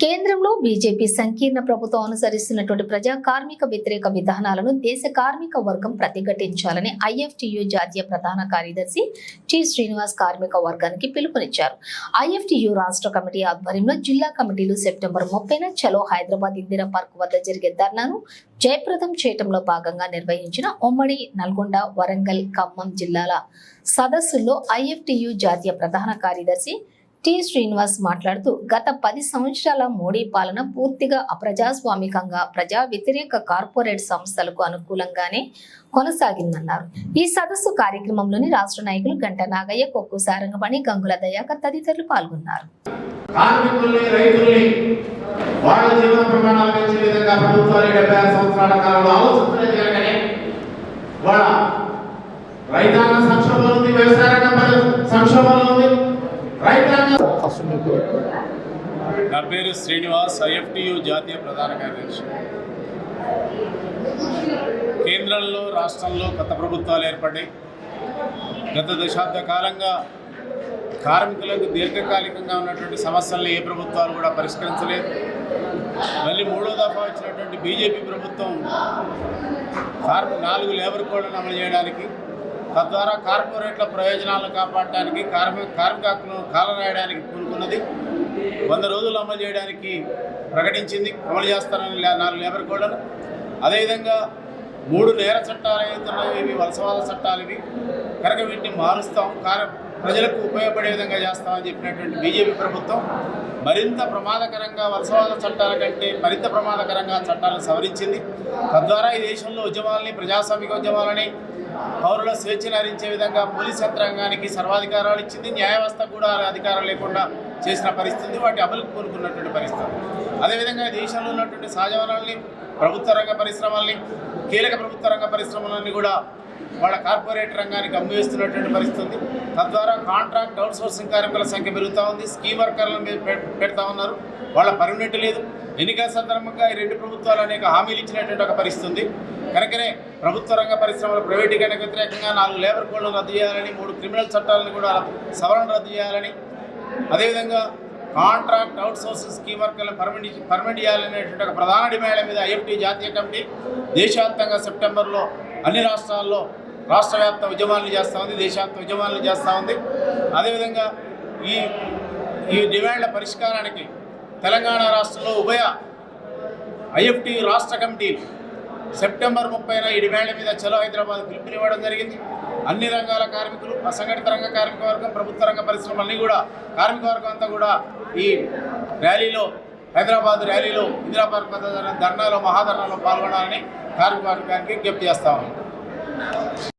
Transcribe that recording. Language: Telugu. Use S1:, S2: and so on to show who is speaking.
S1: కేంద్రంలో బీజేపీ సంకీర్ణ ప్రభుత్వం అనుసరిస్తున్నటువంటి ప్రజా కార్మిక వ్యతిరేక విధానాలను దేశ కార్మిక వర్గం ప్రతిఘటించాలని ఐఎఫ్టియు జాతీయ ప్రధాన కార్యదర్శి టి శ్రీనివాస్ కార్మిక వర్గానికి పిలుపునిచ్చారు. ఐఎఫ్టియు రాష్ట్ర కమిటీ ఆధ్వర్యంలో జిల్లా కమిటీలు సెప్టెంబర్ ముప్పైన చలో హైదరాబాద్ ఇందిరా పార్క్ వద్ద జరిగే ధర్నాను జయప్రదం చేయటంలో భాగంగా నిర్వహించిన ఉమ్మడి నల్గొండ వరంగల్ ఖమ్మం జిల్లాల సదస్సుల్లో ఐఎఫ్టియు జాతీయ ప్రధాన కార్యదర్శి టి. శ్రీనివాస్ మాట్లాడుతూ గత పది సంవత్సరాల మోడీ పాలన పూర్తిగా అప్రజాస్వామికంగా ప్రజా వ్యతిరేక కార్పొరేట్ సంస్థలకు అనుకూలంగానే కొనసాగిందన్నారు. ఈ సదస్సు కార్యక్రమంలోని రాష్ట్ర నాయకులు గంట నాగయ్య కొక్కు సారంగపాణి గంగుల దయాకర్ తదితరులు పాల్గొన్నారు.
S2: కార్మికుల్ని రైతుల్ని వాళ్ళ జీవన ప్రమాణాలు పెంచే విధంగా ప్రభుత్వాలు డెబ్బై ఆరు సంవత్సరాల కాలంలో వాళ్ళ రైతాంగ ఉంది వ్యవసాయ రంగం సంక్షోభంలో ఉంది
S3: నా పేరు శ్రీనివాస్ ఐఎఫ్టియు జాతీయ ప్రధాన కార్యదర్శి. కేంద్రంలో రాష్ట్రంలో కొత్త ప్రభుత్వాలు ఏర్పడ్డాయి. గత దశాబ్ద కాలంగా కార్మికులకు దీర్ఘకాలికంగా ఉన్నటువంటి సమస్యలను ఏ ప్రభుత్వాలు కూడా పరిష్కరించలేదు. మళ్ళీ మూడో దఫా వచ్చినటువంటి బీజేపీ ప్రభుత్వం కార్మి నాలుగు లేబర్ కోడ్లను అమలు చేయడానికి తద్వారా కార్పొరేట్ల ప్రయోజనాలను కాపాడటానికి కార్మిక కార్మిక హక్కులను కాలరాయడానికి పూనుకున్నది. వంద రోజులు అమలు చేయడానికి ప్రకటించింది అమలు చేస్తారని లే- నాలుగు లేబర్ కోడ్లను అదేవిధంగా మూడు నేర చట్టాలు ఏవైతున్నాయో ఇవి వలసవాద చట్టాలు ఇవి. కనుక వీటిని మారుస్తాం. కార ప్రజలకు ఉపయోగపడే విధంగా చేస్తామని చెప్పినటువంటి బీజేపీ ప్రభుత్వం మరింత ప్రమాదకరంగా వలసవాద చట్టాల కంటే మరింత ప్రమాదకరంగా చట్టాలను సవరించింది. తద్వారా ఈ దేశంలో ఉద్యమాలని ప్రజాస్వామిక ఉద్యమాలని పౌరుల స్వేచ్ఛను హరించే విధంగా పోలీస్ యంత్రాంగానికి సర్వాధికారాలు ఇచ్చింది. న్యాయవ్యవస్థ కూడా అధికారం లేకుండా చేసిన పరిస్థితి వాటి అమలుకు కోరుకున్నటువంటి పరిస్థితి. అదేవిధంగా దేశంలో ఉన్నటువంటి సహజ వనరుల్ని ప్రభుత్వ రంగ పరిశ్రమల్ని కీలక ప్రభుత్వ రంగ పరిశ్రమలన్నీ కూడా వాళ్ళ కార్పొరేట్ రంగానికి అమ్మివేస్తున్నటువంటి పరిస్థితి. తద్వారా కాంట్రాక్ట్ అవుట్సోర్సింగ్ కార్మికుల సంఖ్య పెరుగుతూ ఉంది స్కీమ్ వర్కర్లను పె- పెడతా ఉన్నారు. వాళ్ళ పర్మనెంట్ లేదు. ఎన్నికల సందర్భంగా ఈ రెండు ప్రభుత్వాలు అనేక హామీలు ఇచ్చినటువంటి ఒక పరిస్థితి. కనుకనే ప్రభుత్వ రంగ పరిశ్రమల ప్రైవేటీకరణకు వ్యతిరేకంగా నాలుగు లేబర్ కోడ్లను రద్దు చేయాలని మూడు క్రిమినల్ చట్టాలను కూడా సవరణ రద్దు చేయాలని అదేవిధంగా కాంట్రాక్ట్ అవుట్సోర్సింగ్ స్కీమ్ వర్కర్లను పర్మిట్ పర్మిట్ చేయాలనేటువంటి ఒక ప్రధాన డిమాండ్ల మీద ఐఎఫ్టీ జాతీయ కమిటీ దేశవ్యాప్తంగా సెప్టెంబర్లో అన్ని రాష్ట్రాల్లో రాష్ట్ర వ్యాప్త ఉద్యమాలను చేస్తూ ఉంది దేశవ్యాప్త ఉద్యమాలను చేస్తూ ఉంది. అదేవిధంగా ఈ ఈ డిమాండ్ల పరిష్కారానికి తెలంగాణ రాష్ట్రంలో ఉభయ ఐఎఫ్టీ రాష్ట్ర కమిటీలు సెప్టెంబర్ ముప్పైన ఈ డిమాండ్ల మీద చలో హైదరాబాద్ పిలుపునివ్వడం జరిగింది. అన్ని రంగాల కార్మికులు అసంఘటిత రంగ కార్మిక వర్గం ప్రభుత్వ రంగ పరిశ్రమలన్నీ కూడా కార్మిక వర్గం అంతా కూడా ఈ ర్యాలీలో హైదరాబాద్ ర్యాలీలో ఇందిరా పార్క్ వద్ద ధర్నాలో మహాధర్నాలో పాల్గొనాలని కార్మిక వర్గానికి విజ్ఞప్తి చేస్తా